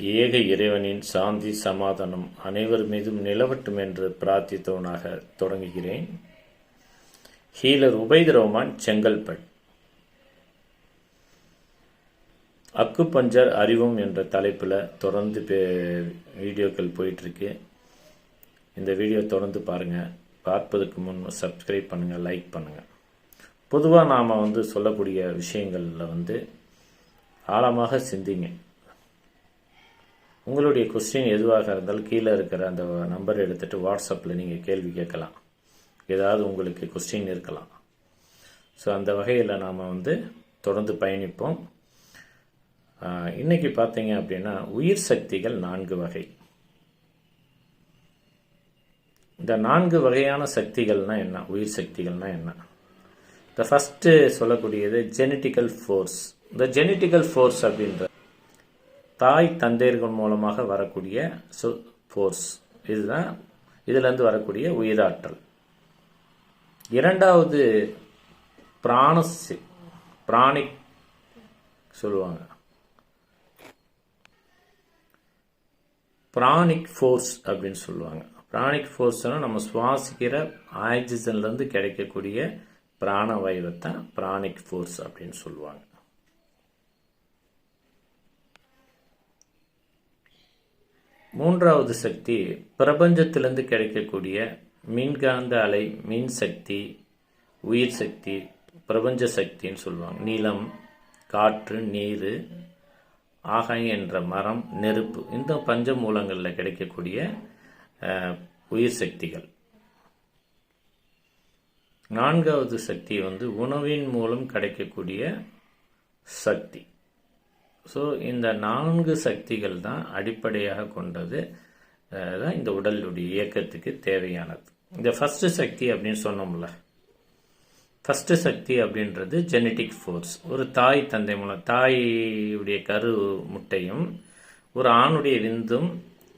ஏக இறைவனின் சாந்தி சமாதானம் அனைவர் மீதும் நிலவட்டும் என்று பிரார்த்தித்தவனாக தொடங்குகிறேன். ஹீலர் உபைத் ரோமான் செங்கல்பட் அக்கு பஞ்சர் அறிவும் என்ற தலைப்பில் தொடர்ந்து பே- வீடியோக்கள் போயிட்டுருக்கு. இந்த வீடியோ தொடர்ந்து பாருங்கள் பார்ப்பதற்கு முன் சப்ஸ்கிரைப் பண்ணுங்கள் லைக் பண்ணுங்கள் பொதுவாக நாம் வந்து சொல்லக்கூடிய விஷயங்களில் வந்து ஆழமாக சிந்திங்க. உங்களுடைய கொஸ்டின் எதுவாக இருந்தாலும் கீழே இருக்கிற அந்த நம்பர் எடுத்துகிட்டு வாட்ஸ்அப்பில் நீங்கள் கேள்வி கேட்கலாம். ஏதாவது உங்களுக்கு கொஸ்டின் இருக்கலாம். ஸோ அந்த வகையில் நாம் வந்து தொடர்ந்து பயணிப்போம். இன்றைக்கி இன்னைக்கு பார்த்தீங்க அப்படின்னா உயிர் சக்திகள் நான்கு வகை. இந்த நான்கு வகையான சக்திகள்னால் என்ன? உயிர் சக்திகள்னால் என்ன? இந்த ஃபஸ்ட்டு சொல்லக்கூடியது ஜெனட்டிக்கல் ஃபோர்ஸ் இந்த ஜெனட்டிக்கல் ஃபோர்ஸ் அப்படின்ற தாய் தந்தையர்கள் மூலமாக வரக்கூடிய சு ஃபோர்ஸ் இதுதான் இதிலிருந்து வரக்கூடிய உயிராற்றல். இரண்டாவது பிராணசி பிராணிக் சொல்லுவாங்க. பிராணிக் ஃபோர்ஸ் அப்படின்னு சொல்லுவாங்க. பிராணிக் ஃபோர்ஸ்னால் நம்ம சுவாசிக்கிற ஆக்சிஜன்லேருந்து கிடைக்கக்கூடிய பிராண பிராணவாயுவை பிராணிக் ஃபோர்ஸ் அப்படின்னு சொல்லுவாங்க. மூன்றாவது சக்தி பிரபஞ்சத்திலிருந்து கிடைக்கக்கூடிய மின்காந்த அலை மின் சக்தி உயிர் சக்தி பிரபஞ்ச சக்தின்னு சொல்லுவாங்க. நிலம் காற்று நீர் ஆகாயம் என்ற மரம் நெருப்பு இந்த பஞ்ச மூலங்களில் கிடைக்கக்கூடிய உயிர் சக்திகள். நான்காவது சக்தி வந்து உணவின் மூலம் கிடைக்கக்கூடிய சக்தி. ஸோ இந்த நான்கு சக்திகள் தான் அடிப்படையாக கொண்டது. தான் இந்த உடலுடைய இயக்கத்துக்கு தேவையானது. இந்த ஃபஸ்ட்டு சக்தி அப்படின்னு சொன்னோம்ல. ஃபஸ்ட்டு சக்தி அப்படின்றது ஜெனட்டிக் ஃபோர்ஸ் ஒரு தாய் தந்தை மூலம் தாயுடைய கரு முட்டையும் ஒரு ஆணுடைய விந்தும்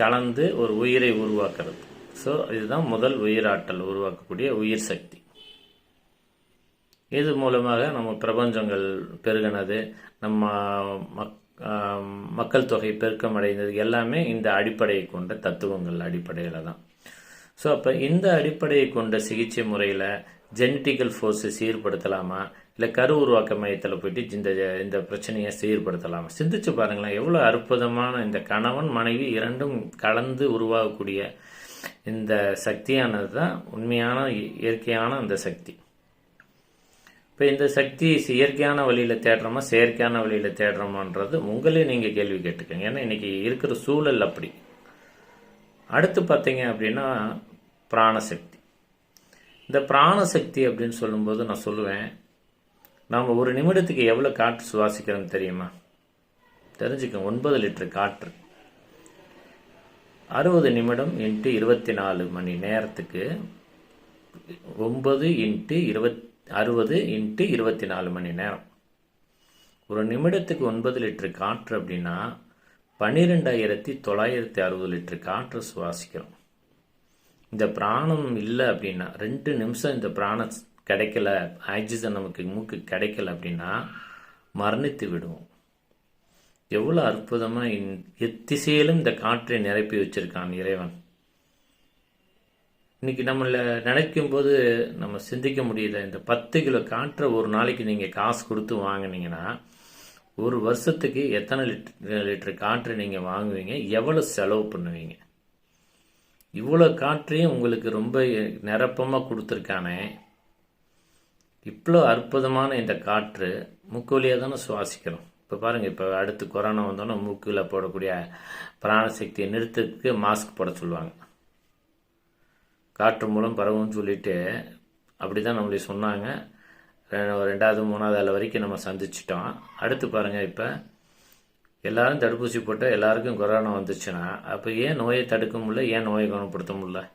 கலந்து ஒரு உயிரை உருவாக்குறது. ஸோ இதுதான் முதல் உயிராற்றல் உருவாக்கக்கூடிய உயிர் சக்தி. இது மூலமாக நம்ம பிரபஞ்சங்கள் பெருகினது நம்ம மக் மக்கள் தொகை பெருக்கம் அடைந்தது எல்லாமே இந்த அடிப்படையை கொண்ட தத்துவங்கள் அடிப்படையில் தான். ஸோ அப்போ இந்த அடிப்படையை கொண்ட சிகிச்சை முறையில் ஜெனட்டிக்கல் ஃபோர்ஸை சீர்படுத்தலாமா? இல்லை கரு உருவாக்க மையத்தில் போயிட்டு இந்த இந்த பிரச்சனையை சீர்படுத்தலாமா? சிந்திச்சு பாருங்களேன் எவ்வளோ அற்புதமான இந்த கணவன் மனைவி இரண்டும் கலந்து உருவாகக்கூடிய இந்த சக்தியானது தான் உண்மையான இ- இயற்கையான அந்த சக்தி. இப்போ இந்த சக்தி இயற்கையான வழியில் தேடுறோமா செயற்கையான வழியில் தேடுறோமான்றது உங்களே நீங்கள் கேள்வி கேட்டுக்கோங்க. ஏன்னா இன்றைக்கி இருக்கிற சூழல் அப்படி. அடுத்து பார்த்தீங்க அப்படின்னா பிராணசக்தி. இந்த பிராணசக்தி அப்படின்னு சொல்லும்போது நான் சொல்லுவேன் நாம் ஒரு நிமிடத்துக்கு எவ்வளோ காற்று சுவாசிக்கிறோம் தெரியுமா? தெரிஞ்சுக்கோங்க ஒன்பது லிட்டர் காற்று. அறுபது நிமிடம் இன்ட்டு இருபத்தி நாலு மணி நேரத்துக்கு ஒன்பது இன்ட்டு இருபத் அறுபது இன்ட்டு இருபத்தி நாலு மணி நேரம். ஒரு நிமிடத்துக்கு ஒன்பது லிட்டர் காற்று அப்படின்னா பன்னிரெண்டாயிரத்தி தொள்ளாயிரத்தி அறுபது லிட்டர் காற்று சுவாசிக்கிறோம். இந்த பிராணம் இல்லை அப்படின்னா ரெண்டு நிமிஷம் இந்த பிராணம் கிடைக்கல ஆக்சிஜன் நமக்கு மூக்கு கிடைக்கல அப்படின்னா மரணித்து விடுவோம். எவ்வளோ அற்புதமாக எத்திசையிலும் இந்த காற்றை நிரப்பி வச்சிருக்கான் இறைவன். இன்னைக்கு நம்மள நினைக்கும் போது நம்ம சிந்திக்க முடியல. இந்த பத்து கிலோ காற்றை ஒரு நாளைக்கு நீங்கள் காசு கொடுத்து வாங்குனீங்கன்னா ஒரு வருஷத்துக்கு எத்தனை லிட்டர் லிட்டர் காற்று நீங்கள் வாங்குவீங்க? எவ்வளோ செலவு பண்ணுவீங்க? இவ்வளோ காற்றையும் உங்களுக்கு ரொம்ப நிரப்பமாக கொடுத்துருக்கானே. இவ்வளோ அற்புதமான இந்த காற்று மூக்கு வழியாக தானே சுவாசிக்கிறோம். இப்போ பாருங்கள் இப்போ அடுத்து கொரோனா வந்தோன்னே மூக்கில் போடக்கூடிய பிராணசக்தியை நிறுத்தத்துக்கு மாஸ்க் போட சொல்லுவாங்க. காற்று மூலம் பரவும்னு சொல்லிட்டு அப்படி தான் நம்மளை சொன்னாங்க. ரெண்டாவது மூணாவது ஆள் வரைக்கும் நம்ம சந்திச்சிட்டோம். அடுத்து பாருங்கள் இப்போ. எல்லாரும் தடுப்பூசி போட்டால் எல்லாருக்கும் கொரோனா வந்துச்சுன்னா அப்போ ஏன் நோயை தடுக்க முடியல? ஏன் நோயை குணப்படுத்த முடியல?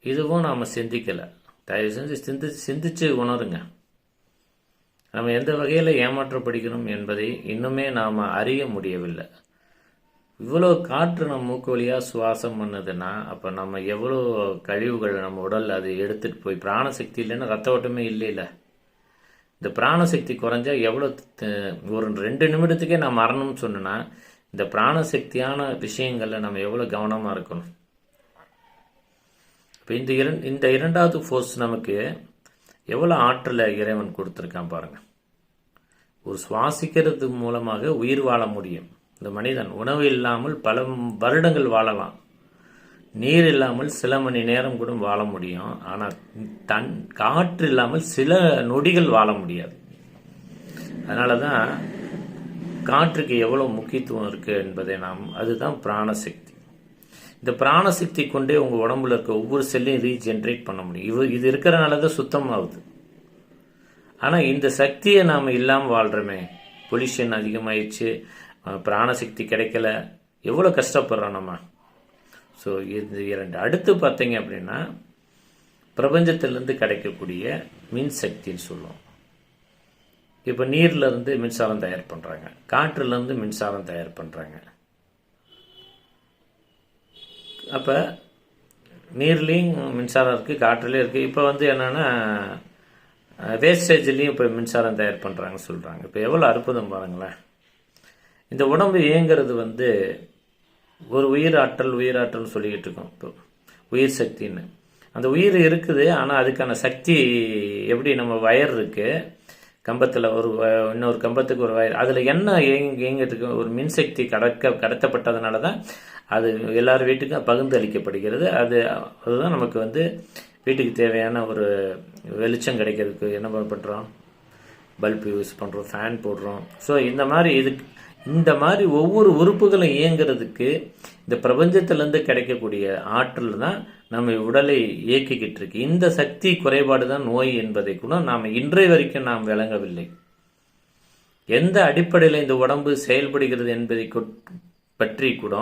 இதுவும் நாம் சிந்திக்கலை. தயவு செஞ்சு சிந்தி சிந்திச்சு உணருங்க. நம்ம எந்த வகையில் ஏமாற்றப்படுகிறோம் என்பதை இன்னுமே நாம் அறிய முடியவில்லை. இவ்வளோ காற்று நம்ம மூக்கு வழியாக சுவாசம் பண்ணுதுன்னா அப்போ நம்ம எவ்வளோ கழிவுகள் நம்ம உடல் அது எடுத்துகிட்டு போய் பிராணசக்தி இல்லைன்னா ரத்த ஓட்டமே இல்லைல்ல இந்த பிராணசக்தி குறைஞ்சா எவ்வளோ ஒரு ரெண்டு நிமிடத்துக்கே நான் மரணம்னு சொன்னேன்னா இந்த பிராணசக்தியான விஷயங்களில் நம்ம எவ்வளோ கவனமாக இருக்கணும். இப்போ இந்த இரண் இந்த இரண்டாவது ஃபோர்ஸ் நமக்கு எவ்வளோ ஆற்றலை இறைவன் கொடுத்துருக்கான் பாருங்கள் ஒரு சுவாசிக்கிறது மூலமாக உயிர் வாழ முடியும். இந்த மனிதன் உணவு இல்லாமல் பல வருடங்கள் வாழலாம். நீர் இல்லாமல் சில மணி நேரம் கூட வாழ முடியும். ஆனால் தன் காற்று இல்லாமல் சில நொடிகள் வாழ முடியாது. அதனால தான் காற்றுக்கு எவ்வளோ முக்கியத்துவம் இருக்குது என்பதை நாம் அதுதான் பிராணசக்தி. இந்த பிராணசக்தி கொண்டே உங்கள் உடம்புல இருக்க ஒவ்வொரு செல்லையும் ரீஜென்ரேட் பண்ண முடியும். இது இது இருக்கிறனால தான் சுத்தமாகுது. ஆனால் இந்த சக்தியை நாம் இல்லாமல் வாழ்கிறோமே பொல்யூஷன் அதிகமாயிடுச்சு பிராணசக்தி கிடைக்கல. எவ்வளோ கஷ்டப்படுறோம் நம்ம? ஸோ இது இரண்டு. அடுத்து பார்த்தீங்க அப்படின்னா பிரபஞ்சத்திலேருந்து கிடைக்கக்கூடிய மின் சக்தின்னு சொல்லுவோம். இப்போ நீர்லேருந்து மின்சாரம் தயார் பண்ணுறாங்க காற்றுலேருந்து மின்சாரம் தயார் பண்ணுறாங்க அப்போ நீர்லேயும் மின்சாரம் இருக்குது காற்றுலேயும் இருக்குது இப்போ வந்து என்னென்னா வேஸ்டேஜ்லேயும் இப்போ மின்சாரம் தயார் பண்ணுறாங்கன்னு சொல்கிறாங்க இப்போ எவ்வளோ அற்புதம் பாருங்களேன். இந்த உடம்பு இயங்கிறது வந்து ஒரு உயிர் ஆற்றல் உயிராற்றல்னு சொல்லிக்கிட்டு இருக்கோம். இப்போ உயிர் சக்தின்னு. அந்த உயிர் இருக்குது ஆனால் அதுக்கான சக்தி எப்படி நம்ம வயர் இருக்குது கம்பத்தில் ஒரு வ- இன்னொரு கம்பத்துக்கு ஒரு வயர் அதில் என்ன இயங்க இயங்கிறதுக்கு ஒரு மின்சக்தி கடக்க கடத்தப்பட்டதுனால தான் அது எல்லார் வீட்டுக்கும் பகிர்ந்து அளிக்கப்படுகிறது. அது அதுதான் நமக்கு வந்து வீட்டுக்கு தேவையான ஒரு வெளிச்சம் கிடைக்கிறதுக்கு என்ன பண்ணுறோம் பல்ப் யூஸ் பண்ணுறோம் ஃபேன் போடுறோம். ஸோ இந்த மாதிரி இதுக்கு இந்த மாதிரி ஒவ்வொரு உறுப்புகளும் இயங்குறதுக்கு இந்த பிரபஞ்சத்திலேருந்து கிடைக்கக்கூடிய ஆற்றல் தான் நம்ம உடலை இயக்கிக்கிட்டு இருக்கு. இந்த சக்தி குறைபாடு தான் நோய் என்பதை கூட நாம் இன்றைய வரைக்கும் நாம் விளங்கவில்லை. எந்த அடிப்படையில் இந்த உடம்பு செயல்படுகிறது என்பதை பற்றி கூட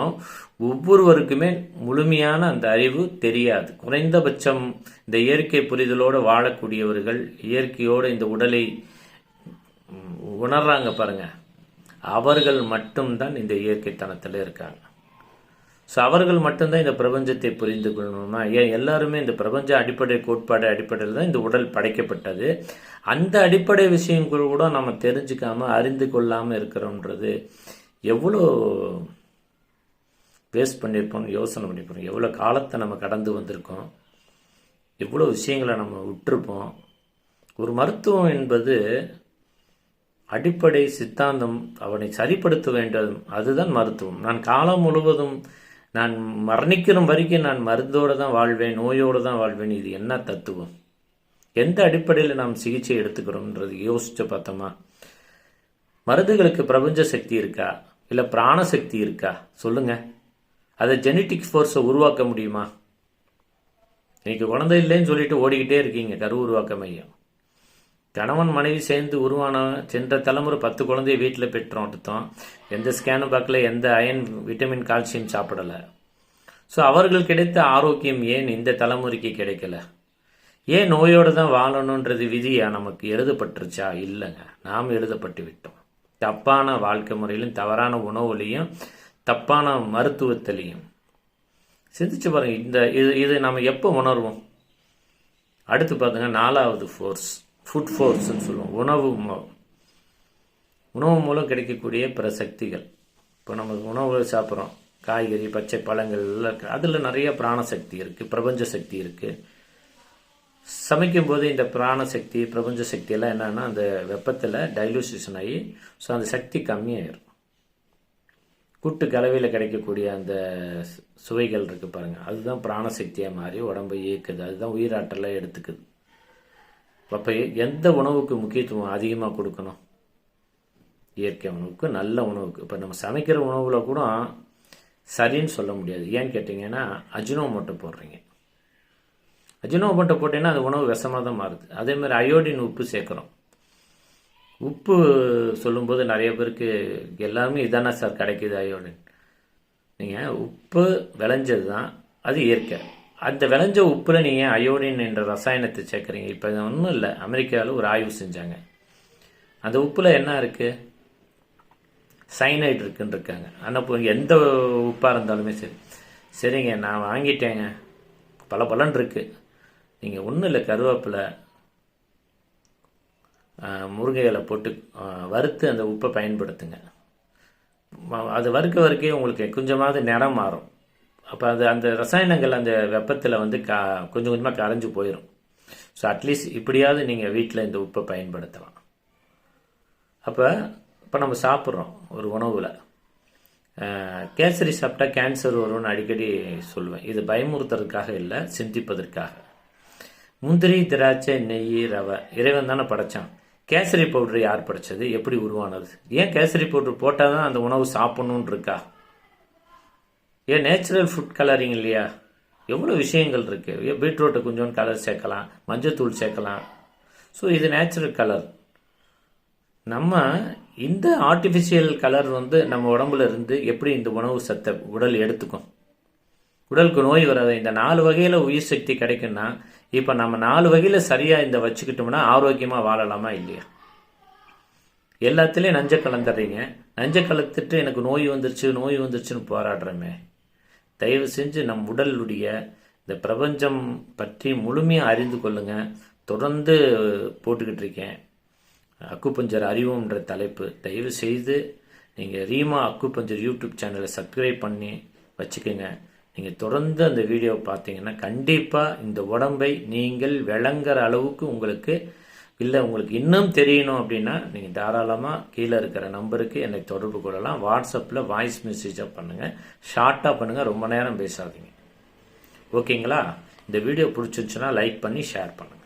ஒவ்வொருவருக்குமே முழுமையான அந்த அறிவு தெரியாது. குறைந்தபட்சம் இந்த இயற்கை புரிதலோடு வாழக்கூடியவர்கள் இயற்கையோடு இந்த உடலை உணர்றாங்க பாருங்கள் அவர்கள் மட்டும்தான் இந்த இயற்கைத்தனத்தில் இருக்காங்க. ஸோ அவர்கள் மட்டும்தான் இந்த பிரபஞ்சத்தை புரிந்து கொள்ளணும்னா ஏன் எல்லாருமே இந்த பிரபஞ்ச அடிப்படை கோட்பாடு அடிப்படையில் தான் இந்த உடல் படைக்கப்பட்டது. அந்த அடிப்படை விஷயங்கள் கூட நம்ம தெரிஞ்சுக்காம அறிந்து கொள்ளாமல் இருக்கிறோன்றது எவ்வளோ வேஸ்ட் பண்ணியிருக்கோம்னு யோசனை பண்ணியிருப்போம். எவ்வளோ காலத்தை நம்ம கடந்து வந்திருக்கோம். எவ்வளோ விஷயங்களை நம்ம விட்டுருப்போம். ஒரு மருத்துவம் என்பது அடிப்படை சித்தாந்தம் அவனை சரிப்படுத்த வேண்டும் அதுதான் மருத்துவம். நான் காலம் முழுவதும் நான் மரணிக்கிற வரைக்கும் நான் மருந்தோடு தான் வாழ்வேன் நோயோடு தான் வாழ்வேன். இது என்ன தத்துவம்? எந்த அடிப்படையில் நாம் சிகிச்சை எடுத்துக்கிறோம்ன்றது யோசிச்சு பார்த்தோமா? மருந்துகளுக்கு பிரபஞ்ச சக்தி இருக்கா? இல்லை பிராணசக்தி இருக்கா? சொல்லுங்க. அதை ஜெனட்டிக் ஃபோர்ஸை உருவாக்க முடியுமா? இன்னைக்கு குழந்தை இல்லைன்னு சொல்லிட்டு ஓடிக்கிட்டே இருக்கீங்க கரு உருவாக்க மையம். கணவன் மனைவி சேர்ந்து உருவான சென்ற தலைமுறை பத்து குழந்தைய வீட்டில் பெற்றோம் எடுத்தோம். எந்த ஸ்கேனும் பார்க்கல எந்த அயன் விட்டமின் கால்சியம் சாப்பிடலை. ஸோ அவர்கள் கிடைத்த ஆரோக்கியம் ஏன் இந்த தலைமுறைக்கு கிடைக்கல? ஏன் நோயோடு தான் வாழணுன்றது விதியா நமக்கு எழுதப்பட்டுருச்சா? இல்லைங்க. நாம் எழுதப்பட்டு விட்டோம். தப்பான வாழ்க்கை முறையிலும் தவறான உணவுலையும் தப்பான மருத்துவத்திலையும். சிந்திச்சு பாருங்கள் இந்த இது இது நம்ம எப்போ உணர்வோம்? அடுத்து பார்த்துங்க நாலாவது ஃபோர்ஸ் ஃபுட் ஃபோர்ஸ்ன்னு சொல்லுவோம். உணவு மூலம் உணவு மூலம் கிடைக்கக்கூடிய பிற சக்திகள். இப்போ நம்ம உணவு சாப்பிட்றோம். காய்கறி பச்சை பழங்கள் எல்லாம் இருக்குது அதில் நிறைய பிராணசக்தி இருக்குது பிரபஞ்ச சக்தி இருக்குது சமைக்கும் போது இந்த பிராணசக்தி பிரபஞ்ச சக்தியெல்லாம் என்னென்னா அந்த வெப்பத்தில் டைலூசிஷன் ஆகி ஸோ அந்த சக்தி கம்மியாயிடும் கூட்டு கலவையில் கிடைக்கக்கூடிய அந்த சுவைகள் இருக்குது பாருங்கள் அதுதான் பிராணசக்தியாக மாறி உடம்பை இயக்குது. அதுதான் உயிராற்றலை எடுத்துக்குது. அப்போ எந்த உணவுக்கு முக்கியத்துவம் அதிகமாக கொடுக்கணும்? இயற்கை உணவுக்கு நல்ல உணவுக்கு. இப்போ நம்ம சமைக்கிற உணவில் கூட சரின்னு சொல்ல முடியாது. ஏன்னு கேட்டிங்கன்னா அஜினோமோட்டோ போடுறீங்க. அஜினோமோட்டோ போட்டிங்கன்னா அது உணவு விஷமாக தான் மாறுது. அதேமாதிரி அயோடின் உப்பு சேர்க்குறோம். உப்பு சொல்லும்போது நிறைய பேருக்கு எல்லாருமே இதானே சார் கிடைக்குது அயோடின்? நீங்கள் உப்பு விளைஞ்சது தான் அது இயற்கை. அந்த விளைஞ்ச உப்பில் நீங்கள் அயோடின் என்ற ரசாயனத்தை சேர்க்குறீங்க. இப்போ ஒன்றும் இல்லை. அமெரிக்காவில் ஒரு ஆய்வு செஞ்சாங்க. அந்த உப்பில் என்ன இருக்குது சைனைட் இருக்குன்னு இருக்காங்க. ஆனால் இப்போ எந்த உப்பாக இருந்தாலுமே சரி. சரிங்க நான் வாங்கிட்டேங்க. பல பலன் இருக்குது நீங்கள் ஒன்றும் இல்லை கருவேப்பிலை முருங்கைகளை போட்டு வறுத்து அந்த உப்பை பயன்படுத்துங்க. அது வறுக்க வறுக்கே உங்களுக்கு கொஞ்சமாவது நிறம் மாறும். அப்போ அது அந்த ரசாயனங்கள் அந்த வெப்பத்தில் வந்து கா கொஞ்சம் கொஞ்சமாக கரைஞ்சு போயிடும் ஸோ அட்லீஸ்ட் இப்படியாவது நீங்கள் வீட்டில் இந்த உப்பை பயன்படுத்தலாம். அப்போ இப்போ நம்ம சாப்பிட்றோம் ஒரு உணவில். கேசரி சாப்பிட்டா கேன்சர் வரும்னு அடிக்கடி சொல்லுவேன். இது பயமுறுத்துறதுக்காக இல்லை சிந்திப்பதற்காக. முந்திரி திராட்சை நெய் ரவை இறைவன் தானே படைச்சான். கேசரி பவுடர் யார் படைச்சது? எப்படி உருவானது? ஏன் கேசரி பவுடர் போட்டால் தான் அந்த உணவு சாப்பிடணும்னு இருக்கா? ஏன் நேச்சுரல் ஃபுட் கலரிங் இல்லையா? எவ்வளோ விஷயங்கள் இருக்குது ஏன் பீட்ரூட்டை கொஞ்சோண்டு கலர் சேர்க்கலாம் மஞ்சத்தூள் சேர்க்கலாம். ஸோ இது நேச்சுரல் கலர் நம்ம இந்த ஆர்டிஃபிஷியல் கலர் வந்து நம்ம உடம்புல இருந்து எப்படி இந்த உணவு சத்தை உடல் எடுத்துக்கும்? உடலுக்கு நோய் வராது இந்த நாலு வகையில் உயிர் சக்தி கிடைக்கும்னா இப்போ நம்ம நாலு வகையில் சரியாக இந்த வச்சுக்கிட்டோம்னா ஆரோக்கியமாக வாழலாமா இல்லையா? எல்லாத்துலேயும் நஞ்சை கலந்துடுறீங்க. நஞ்சை கலந்துட்டு எனக்கு நோய் வந்துருச்சு நோய் வந்துருச்சுன்னு போராடுறோமே. தயவு செஞ்சு நம் உடலுடைய இந்த பிரபஞ்சம் பற்றி முழுமையாக அறிந்து கொள்ளுங்க. தொடர்ந்து போட்டுக்கிட்டு இருக்கேன். அக்குப்பஞ்சர் அறிவோம்ன்ற தலைப்பு. தயவு செய்து நீங்கள் ரீமா அக்குப்பஞ்சர் யூடியூப் சேனலை சப்ஸ்கிரைப் பண்ணி வச்சுக்கோங்க. நீங்கள் தொடர்ந்து அந்த வீடியோவை பார்த்தீங்கன்னா கண்டிப்பாக இந்த உடம்பை நீங்கள் விளங்குற அளவுக்கு உங்களுக்கு இல்லை உங்களுக்கு இன்னும் தெரியணும் அப்படின்னா நீங்கள் தாராளமாக கீழே இருக்கிற நம்பருக்கு என்னை தொடர்பு கொள்ளலாம். வாட்ஸ்அப்பில் வாய்ஸ் மெசேஜாக பண்ணுங்கள் ஷார்ட்டாக பண்ணுங்கள் ரொம்ப நேரம் பேசாதீங்க. ஓகேங்களா? இந்த வீடியோ பிடிச்சிருந்துச்சுன்னா லைக் பண்ணி ஷேர் பண்ணுங்கள்